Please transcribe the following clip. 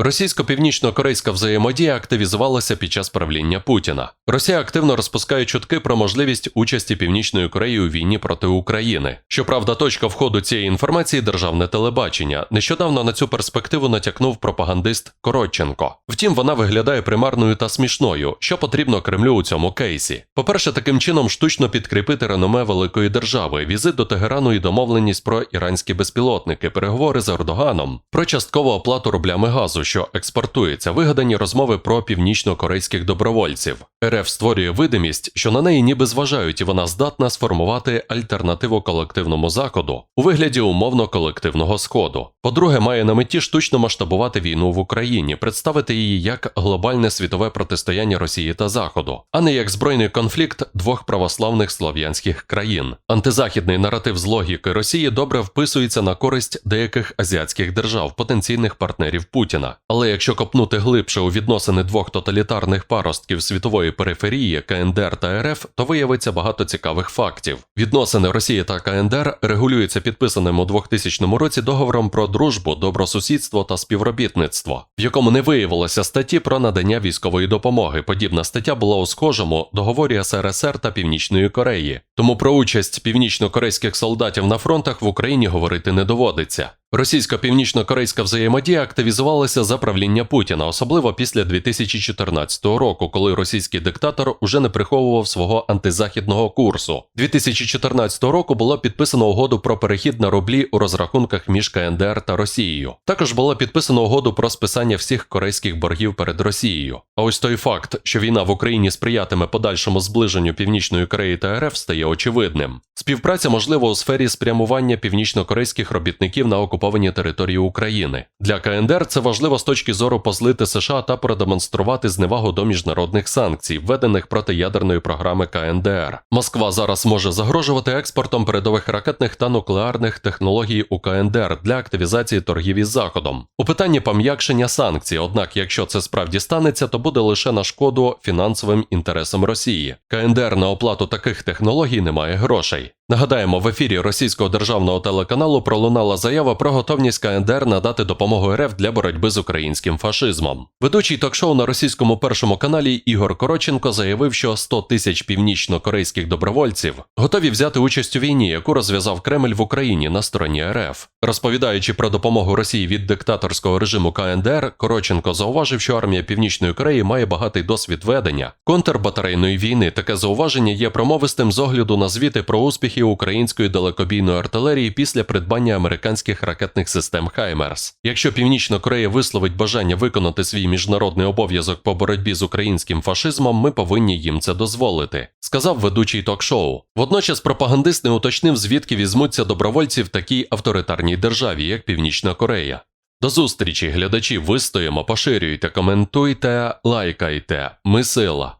Російсько-північно-корейська взаємодія активізувалася під час правління Путіна. Росія активно розпускає чутки про можливість участі Північної Кореї у війні проти України. Щоправда, точка входу цієї інформації державне телебачення. Нещодавно на цю перспективу натякнув пропагандист Коротченко. Втім, вона виглядає примарною та смішною, що потрібно Кремлю у цьому кейсі. По-перше, таким чином штучно підкріпити реноме великої держави, візит до Тегерану і домовленість про іранські безпілотники, переговори з Ердоганом, про часткову оплату рублями газу, що експортується, вигадані розмови про північно-корейських добровольців. РФ створює видимість, що на неї ніби зважають, і вона здатна сформувати альтернативу колективному заходу у вигляді умовно колективного сходу. По-друге, має на меті штучно масштабувати війну в Україні, представити її як глобальне світове протистояння Росії та Заходу, а не як збройний конфлікт двох православних слов'янських країн. Антизахідний наратив з логіки Росії добре вписується на користь деяких азіатських держав, потенційних партнерів Путіна. Але якщо копнути глибше у відносини двох тоталітарних паростків світової периферії КНДР та РФ, то виявиться багато цікавих фактів. Відносини Росії та КНДР регулюються підписаним у 2000 році договором про дружбу, добросусідство та співробітництво, в якому не виявилося статті про надання військової допомоги. Подібна стаття була у схожому договорі СРСР та Північної Кореї. Тому про участь північно-корейських солдатів на фронтах в Україні говорити не доводиться. Російсько-північно-корейська взаємодія активізувалася за правління Путіна, особливо після 2014 року, коли російський диктатор уже не приховував свого антизахідного курсу. 2014 року було підписано угоду про перехід на рублі у розрахунках між КНДР та Росією. Також було підписано угоду про списання всіх корейських боргів перед Росією. А ось той факт, що війна в Україні сприятиме подальшому зближенню Північної Кореї та РФ, стає очевидним. Співпраця можлива у сфері спрямування північно-корейських робітників на окуповані території України. Для КНДР це важливо з точки зору позлити США та продемонструвати зневагу до міжнародних санкцій, введених проти ядерної програми КНДР. Москва зараз може загрожувати експортом передових ракетних та нуклеарних технологій у КНДР для активізації торгів із Заходом. У питанні пом'якшення санкцій, однак, якщо це справді станеться, то буде лише на шкоду фінансовим інтересам Росії. КНДР на оплату таких технологій не має грошей. Нагадаємо, в ефірі російського державного телеканалу пролунала заява про готовність КНДР надати допомогу РФ для боротьби з українським фашизмом. Ведучий ток-шоу на російському першому каналі Ігор Короченко заявив, що 100 тисяч північно-корейських добровольців готові взяти участь у війні, яку розв'язав Кремль в Україні на стороні РФ. Розповідаючи про допомогу Росії від диктаторського режиму КНДР, Короченко зауважив, що армія Північної Кореї має багатий досвід ведення контрбатарейної війни. Таке зауваження є промовистим з огляду на звіти про успіхи української далекобійної артилерії після придбання американських ракетних систем Хаймерс. Якщо Північна Корея висловить бажання виконати свій міжнародний обов'язок по боротьбі з українським фашизмом, ми повинні їм це дозволити, сказав ведучий ток-шоу. Водночас пропагандист не уточнив, звідки візьмуться добровольці в такій авторитарній державі, як Північна Корея. До зустрічі, глядачі, вистоїмо, поширюйте, коментуйте, лайкайте. Ми сила.